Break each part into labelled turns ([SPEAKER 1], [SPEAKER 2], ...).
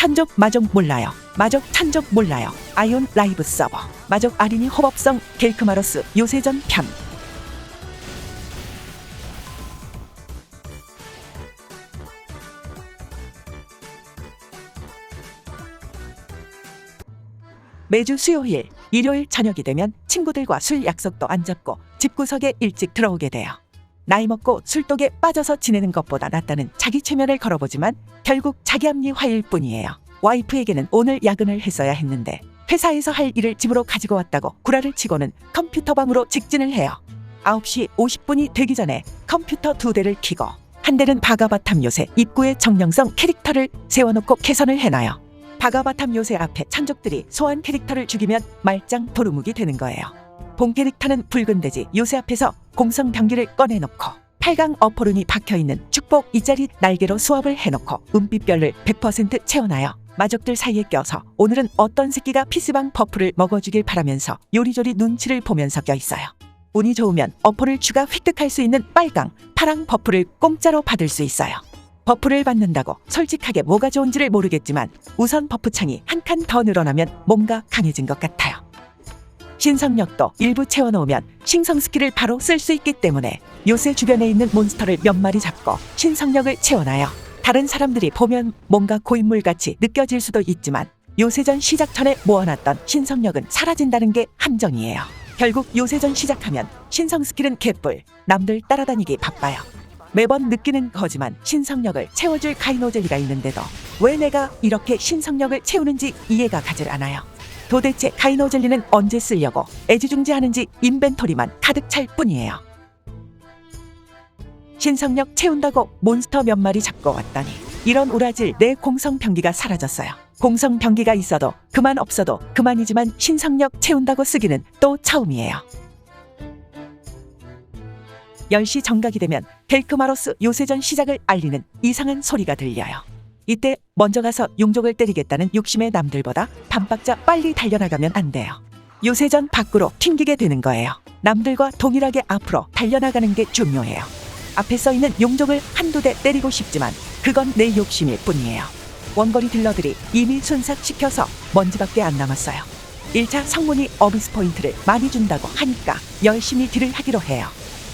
[SPEAKER 1] 찬족 마족 몰라요. 마족 찬족 몰라요. 아이온 라이브 서버. 마족 아린이 호법성 겔크마로스 요새전 편. 매주 수요일, 일요일 저녁이 되면 친구들과 술 약속도 안 잡고 집구석에 일찍 들어오게 돼요. 나이 먹고 술독에 빠져서 지내는 것보다 낫다는 자기 최면을 걸어보지만 결국 자기 합리화일 뿐이에요. 와이프에게는 오늘 야근을 했어야 했는데 회사에서 할 일을 집으로 가지고 왔다고 구라를 치고는 컴퓨터방으로 직진을 해요. 9시 50분이 되기 전에 컴퓨터 두 대를 켜고 한 대는 바가바탐 요새 입구에 정령성 캐릭터를 세워놓고 개선을 해놔요. 바가바탐 요새 앞에 찬족들이 소환 캐릭터를 죽이면 말짱 도루묵이 되는 거예요. 본 캐릭터는 붉은 돼지 요새 앞에서 공성 병기를 꺼내놓고 8강 어퍼룬이 박혀있는 축복 이자리 날개로 수압을 해놓고 은빛별을 100% 채워놔요. 마족들 사이에 껴서 오늘은 어떤 새끼가 피스방 버프를 먹어주길 바라면서 요리조리 눈치를 보면서 껴있어요. 운이 좋으면 어퍼를 추가 획득할 수 있는 빨강, 파랑 버프를 공짜로 받을 수 있어요. 버프를 받는다고 솔직하게 뭐가 좋은지를 모르겠지만 우선 버프 창이 한 칸 더 늘어나면 뭔가 강해진 것 같아요. 신성력도 일부 채워놓으면 신성 스킬을 바로 쓸 수 있기 때문에 요새 주변에 있는 몬스터를 몇 마리 잡고 신성력을 채워놔요. 다른 사람들이 보면 뭔가 고인물같이 느껴질 수도 있지만 요새전 시작 전에 모아놨던 신성력은 사라진다는 게 함정이에요. 결국 요새전 시작하면 신성 스킬은 개뿔, 남들 따라다니기 바빠요. 매번 느끼는 거지만 신성력을 채워줄 카이노젤리가 있는데도 왜 내가 이렇게 신성력을 채우는지 이해가 가질 않아요. 도대체 카이노 젤리는 언제 쓰려고 애지중지하는지 인벤토리만 가득 찰 뿐이에요. 신성력 채운다고 몬스터 몇 마리 잡고 왔더니 이런 오라질 내 공성 병기가 사라졌어요. 공성 병기가 있어도 그만 없어도 그만이지만 신성력 채운다고 쓰기는 또 처음이에요. 10시 정각이 되면 벨크마로스 요새전 시작을 알리는 이상한 소리가 들려요. 이때 먼저 가서 용족을 때리겠다는 욕심의 남들보다 반박자 빨리 달려나가면 안 돼요. 요새전 밖으로 튕기게 되는 거예요. 남들과 동일하게 앞으로 달려나가는 게 중요해요. 앞에 써 있는 용족을 한두 대 때리고 싶지만 그건 내 욕심일 뿐이에요. 원거리 딜러들이 이미 순삭시켜서 먼지밖에 안 남았어요. 1차 성문이 어비스 포인트를 많이 준다고 하니까 열심히 딜을 하기로 해요.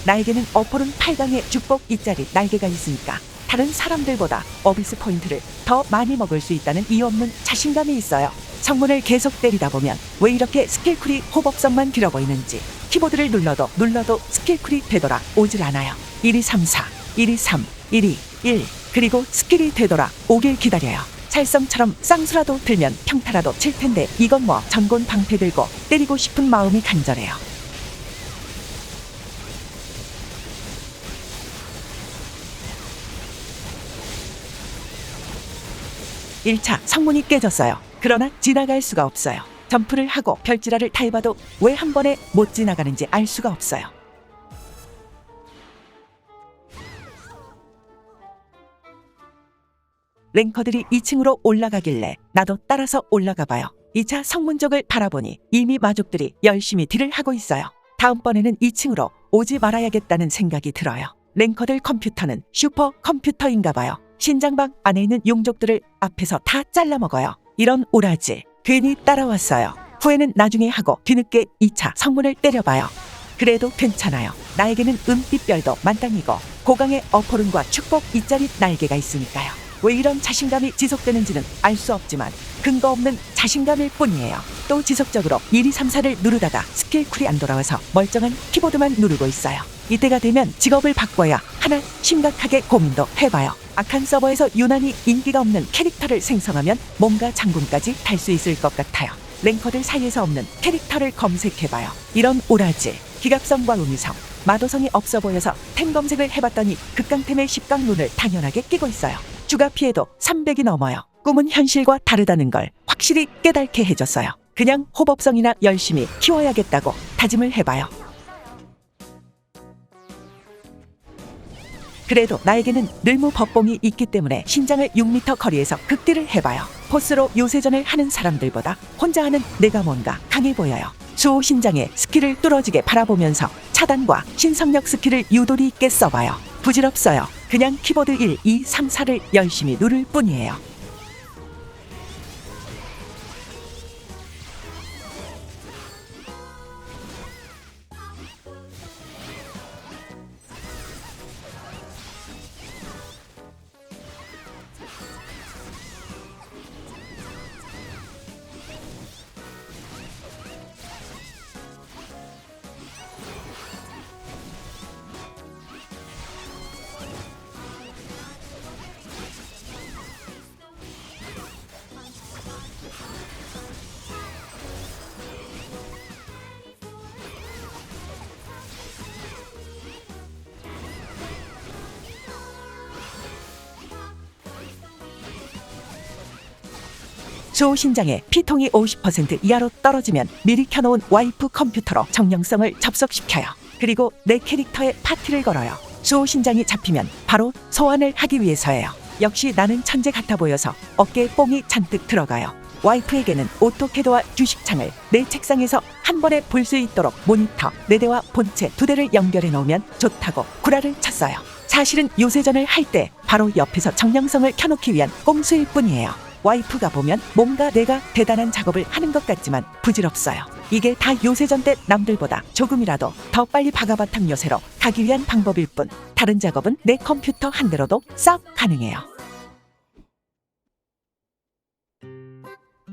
[SPEAKER 1] 나에게는 어퍼룬 8강의 축복 이자리 날개가 있으니까 다른 사람들보다 어비스 포인트를 더 많이 먹을 수 있다는 이유 없는 자신감이 있어요. 성문을 계속 때리다 보면 왜 이렇게 스킬쿨이 호법성만 길어 보이는지 키보드를 눌러도 눌러도 스킬쿨이 되돌아 오질 않아요. 1, 2, 3, 4, 1, 2, 3, 1, 2, 1 그리고 스킬이 되돌아 오길 기다려요. 살성처럼 쌍수라도 들면 평타라도 칠 텐데 이건 뭐 전곤 방패 들고 때리고 싶은 마음이 간절해요. 1차 성문이 깨졌어요. 그러나 지나갈 수가 없어요. 점프를 하고 별지라를 타입어도 왜 한 번에 못 지나가는지 알 수가 없어요. 랭커들이 2층으로 올라가길래 나도 따라서 올라가 봐요. 2차 성문적을 바라보니 이미 마족들이 열심히 딜을 하고 있어요. 다음번에는 2층으로 오지 말아야겠다는 생각이 들어요. 랭커들 컴퓨터는 슈퍼 컴퓨터인가 봐요. 신장방 안에 있는 용족들을 앞에서 다 잘라 먹어요. 이런 오라지 괜히 따라왔어요. 후회는 나중에 하고 뒤늦게 2차 성문을 때려봐요. 그래도 괜찮아요. 나에게는 은빛별도 만땅이고 고강의 어퍼룬과 축복 이자리 날개가 있으니까요. 왜 이런 자신감이 지속되는지는 알 수 없지만 근거 없는 자신감일 뿐이에요. 또 지속적으로 1, 2, 3, 4를 누르다가 스킬 쿨이 안 돌아와서 멀쩡한 키보드만 누르고 있어요. 이때가 되면 직업을 바꿔야 하나 심각하게 고민도 해봐요. 악한 서버에서 유난히 인기가 없는 캐릭터를 생성하면 뭔가 장군까지 달 수 있을 것 같아요. 랭커들 사이에서 없는 캐릭터를 검색해봐요. 이런 오라지, 기갑성과 음성, 마도성이 없어 보여서 템 검색을 해봤더니 극강템의 10강 룬을 당연하게 끼고 있어요. 추가 피해도 300이 넘어요. 꿈은 현실과 다르다는 걸 확실히 깨닫게 해줬어요. 그냥 호법성이나 열심히 키워야겠다고 다짐을 해봐요. 그래도 나에게는 늘무 법봉이 있기 때문에 신장을 6m 거리에서 극딜을 해봐요. 포스로 요새전을 하는 사람들보다 혼자 하는 내가 뭔가 강해 보여요. 수호 신장에 스킬을 뚫어지게 바라보면서 차단과 신성력 스킬을 유도리 있게 써봐요. 부질없어요. 그냥 키보드 1, 2, 3, 4를 열심히 누를 뿐이에요. 수호신장에 피통이 50% 이하로 떨어지면 미리 켜놓은 와이프 컴퓨터로 정령성을 접속시켜요. 그리고 내 캐릭터에 파티를 걸어요. 수호신장이 잡히면 바로 소환을 하기 위해서예요. 역시 나는 천재 같아 보여서 어깨에 뽕이 잔뜩 들어가요. 와이프에게는 오토캐드와 주식창을 내 책상에서 한 번에 볼 수 있도록 모니터 네 대와 본체 두 대를 연결해 놓으면 좋다고 구라를 쳤어요. 사실은 요새전을 할 때 바로 옆에서 정령성을 켜놓기 위한 꼼수일 뿐이에요. 와이프가 보면 뭔가 내가 대단한 작업을 하는 것 같지만 부질없어요. 이게 다 요새전 때 남들보다 조금이라도 더 빨리 바가바탕 요새로 가기 위한 방법일 뿐 다른 작업은 내 컴퓨터 한 대로도 싹 가능해요.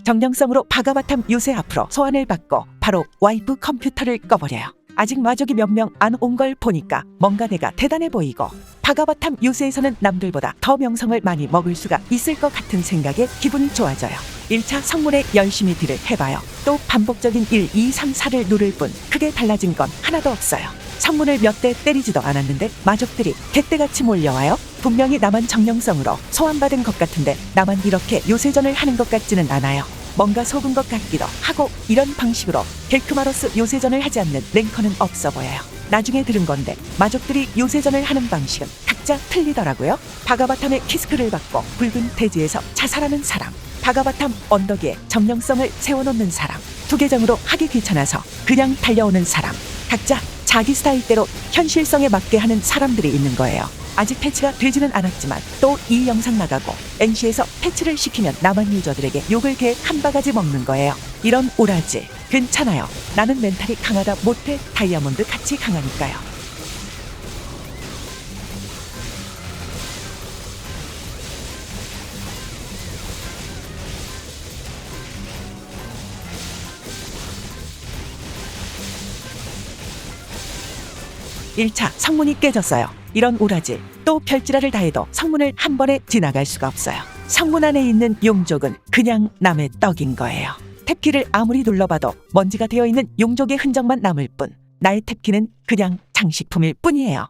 [SPEAKER 1] 정령성으로 바가바탐 요새 앞으로 소환을 받고 바로 와이프 컴퓨터를 꺼버려요. 아직 마족이 몇 명 안 온 걸 보니까 뭔가 내가 대단해 보이고 바가바탐 요새에서는 남들보다 더 명성을 많이 먹을 수가 있을 것 같은 생각에 기분이 좋아져요. 1차 성문에 열심히 딜을 해봐요. 또 반복적인 1, 2, 3, 4를 누를 뿐 크게 달라진 건 하나도 없어요. 성문을 몇 대 때리지도 않았는데 마족들이 개떼같이 몰려와요. 분명히 나만 정령성으로 소환받은 것 같은데 나만 이렇게 요새전을 하는 것 같지는 않아요. 뭔가 속은 것 같기도 하고 이런 방식으로 겔크마로스 요새전을 하지 않는 랭커는 없어 보여요. 나중에 들은 건데 마족들이 요새전을 하는 방식은 각자 틀리더라고요. 바가바탐의 키스크를 받고 붉은 대지에서 자살하는 사람, 바가바탐 언덕에 정령성을 세워놓는 사람, 투계정으로 하기 귀찮아서 그냥 달려오는 사람, 각자 자기 스타일대로 현실성에 맞게 하는 사람들이 있는 거예요. 아직 패치가 되지는 않았지만 또 이 영상 나가고 NC에서 패치를 시키면 남한 유저들에게 욕을 개한 바가지 먹는 거예요. 이런 오라지 괜찮아요. 나는 멘탈이 강하다 못해 다이아몬드 같이 강하니까요. 일차 성문이 깨졌어요. 이런 오라지 또 별지라를 다해도 성문을 한 번에 지나갈 수가 없어요. 성문 안에 있는 용족은 그냥 남의 떡인 거예요. 탭키를 아무리 눌러봐도 먼지가 되어 있는 용족의 흔적만 남을 뿐 나의 탭키는 그냥 장식품일 뿐이에요.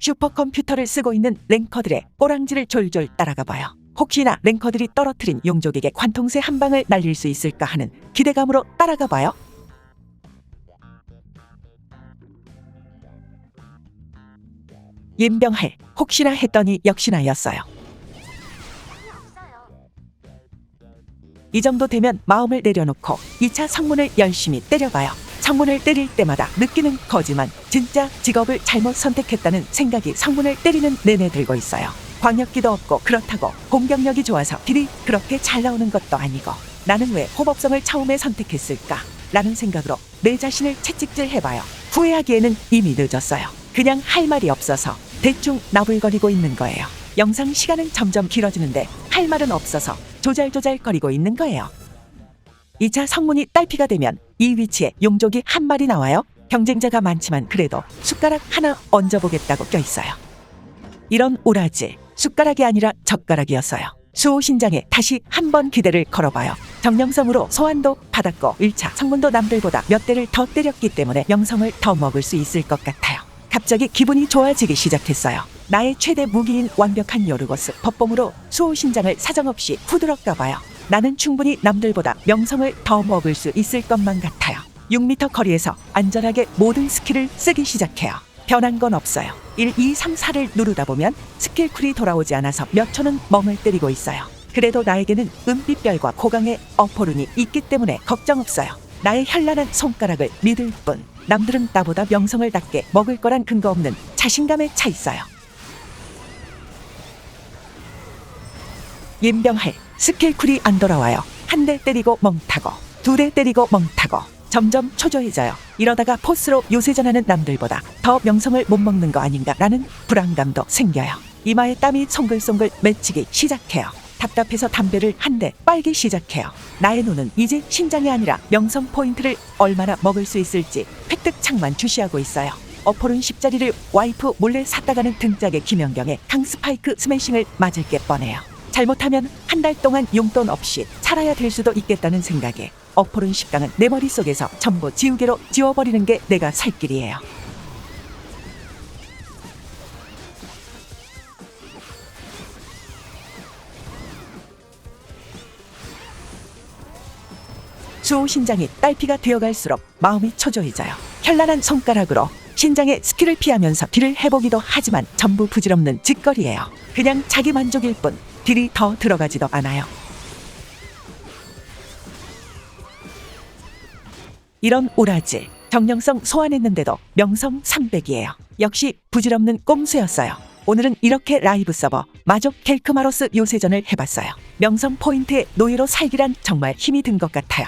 [SPEAKER 1] 슈퍼컴퓨터를 쓰고 있는 랭커들의 꼬랑지를 졸졸 따라가 봐요. 혹시나 랭커들이 떨어뜨린 용족에게 관통세 한 방을 날릴 수 있을까 하는 기대감으로 따라가 봐요. 임병할 혹시나 했더니 역시나였어요. 이 정도 되면 마음을 내려놓고 2차 성문을 열심히 때려봐요. 성문을 때릴 때마다 느끼는 거지만 진짜 직업을 잘못 선택했다는 생각이 성문을 때리는 내내 들고 있어요. 광역기도 없고 그렇다고 공격력이 좋아서 딜이 그렇게 잘 나오는 것도 아니고 나는 왜 호법성을 처음에 선택했을까? 라는 생각으로 내 자신을 채찍질 해봐요. 후회하기에는 이미 늦었어요. 그냥 할 말이 없어서 대충 나불거리고 있는 거예요. 영상 시간은 점점 길어지는데 할 말은 없어서 조잘조잘거리고 있는 거예요. 2차 성문이 딸피가 되면 이 위치에 용족이 한 마리 나와요. 경쟁자가 많지만 그래도 숟가락 하나 얹어보겠다고 껴있어요. 이런 오라지 숟가락이 아니라 젓가락이었어요. 수호 신장에 다시 한 번 기대를 걸어봐요. 정령성으로 소환도 받았고 1차 성문도 남들보다 몇 대를 더 때렸기 때문에 명성을 더 먹을 수 있을 것 같아요. 갑자기 기분이 좋아지기 시작했어요. 나의 최대 무기인 완벽한 요르고스 법봉으로 수호신장을 사정없이 후드럽가 봐요. 나는 충분히 남들보다 명성을 더 먹을 수 있을 것만 같아요. 6m 거리에서 안전하게 모든 스킬을 쓰기 시작해요. 변한 건 없어요. 1, 2, 3, 4를 누르다 보면 스킬 쿨이 돌아오지 않아서 몇 초는 멍을 때리고 있어요. 그래도 나에게는 은빛별과 고강의 어포룬이 있기 때문에 걱정 없어요. 나의 현란한 손가락을 믿을 뿐 남들은 나보다 명성을 닦게 먹을 거란 근거 없는 자신감에 차 있어요. 임병할 스킬 쿨이 안 돌아와요. 한 대 때리고 멍타고 두 대 때리고 멍타고 점점 초조해져요. 이러다가 포스로 요새전하는 남들보다 더 명성을 못 먹는 거 아닌가라는 불안감도 생겨요. 이마에 땀이 송글송글 맺히기 시작해요. 답답해서 담배를 한 대 빨기 시작해요. 나의 눈은 이제 신장이 아니라 명성 포인트를 얼마나 먹을 수 있을지 획득 창만 주시하고 있어요. 어포른 10짜리를 와이프 몰래 샀다가는 등짝의 김연경에 강스파이크 스매싱을 맞을 게 뻔해요. 잘못하면 한 달 동안 용돈 없이 살아야 될 수도 있겠다는 생각에 어포른 10강은 내 머릿속에서 전부 지우개로 지워버리는 게 내가 살 길이에요. 수호 신장이 딸피가 되어갈수록 마음이 초조해져요. 현란한 손가락으로 신장의 스킬을 피하면서 딜을 해보기도 하지만 전부 부질없는 짓거리예요. 그냥 자기 만족일 뿐 딜이 더 들어가지도 않아요. 이런 오라지 정령성 소환했는데도 명성 300이에요. 역시 부질없는 꼼수였어요. 오늘은 이렇게 라이브 서버 마족 켈크마로스 요새전을 해봤어요. 명성 포인트의 노예로 살기란 정말 힘이 든 것 같아요.